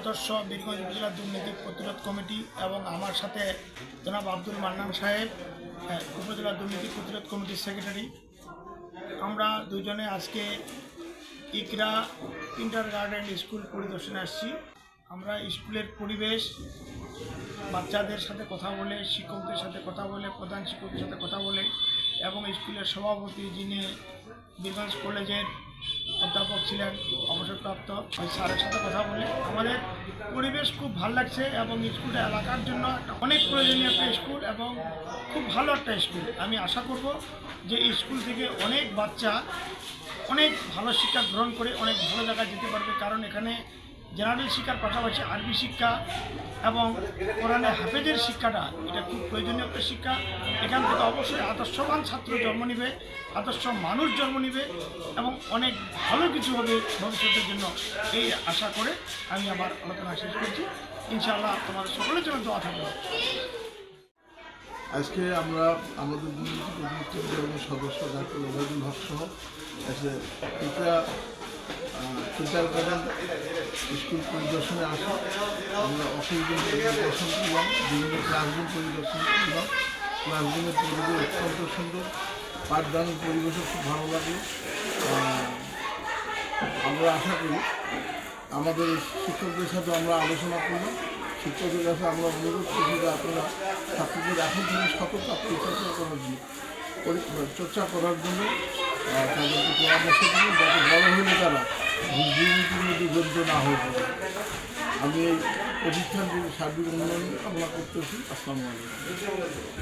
সদস্য বীরগঞ্জ উপজেলা দুর্নীতি প্রতিরোধ কমিটি এবং আমার সাথে জনাব আব্দুল মান্নান সাহেব হ্যাঁ, উপজেলা দুর্নীতি প্রতিরোধ কমিটির সেক্রেটারি। আমরা দুজনে আজকে ইকরা ইন্টার গার্ডেন স্কুল পরিদর্শনে আসছি। আমরা স্কুলের পরিবেশ বাচ্চাদের সাথে কথা বলে শিক্ষকদের সাথে কথা বলে প্রধান শিক্ষকদের সাথে কথা বলে এবং স্কুলের সভাপতি যিনি বীরগঞ্জ কলেজের ছিলেন অবসরপ্রাপ্ত। ওই স্যারের সাথে কথা বলে। আমাদের পরিবেশ খুব ভালো লাগছে এবং স্কুলটা এলাকার জন্য অনেক প্রয়োজনীয় একটা স্কুল এবং খুব ভালো একটা স্কুল। আমি আশা করব যে স্কুল থেকে অনেক বাচ্চা অনেক ভালো শিক্ষা গ্রহণ করে অনেক ভালো জায়গায় যেতে পারবে। কারণ এখানে জেনারেল শিক্ষার পাশাপাশি আরবি শিক্ষা এবং কোরআনে হাফেজের শিক্ষাটা, এটা খুব প্রয়োজনীয় একটা শিক্ষা। এখান থেকে অবশ্যই আদর্শবান ছাত্র জন্ম নেবে, আদর্শ মানুষ জন্ম নেবে এবং অনেক ভালো কিছু হবে ভবিষ্যতের জন্য। এই আশা করে আমি আমার আলোচনা শেষ করছি। ইনশাআল্লাহ তোমাদের সকলের জন্য দোয়া থাকবে। আজকে আমরা আমাদের সদস্য ডাক্তার ওবায়দুল হক এসে এটা ফিল্টার গার্ডেন স্কুল পরিদর্শনে আসি। আমরা রুম পরিদর্শন করলাম, বিভিন্ন ক্লাসরুম পরিদর্শন করলাম। ক্লাসরুমের পরিবেশ অত্যন্ত সুন্দর পাঠদানের পরিবেশও খুব ভালো লাগে। আমরা আশা করি আমাদের শিক্ষকদের সাথে আমরা আলোচনা করলাম। শিক্ষকদের কাছে আমরা অনুরোধ করছি যে আপনারা ছাত্রদের এখন থেকে সততা পরিচর্যা করার জন্য চর্চা করার জন্য তাদেরকে পরামর্শ দিন যাতে বড় হলে তারা দুর্নীতির না হোক আমি এই প্রতিষ্ঠানটির সার্বিক উন্নয়ন কামনা করতেছি। আসসালামু আলাইকুম।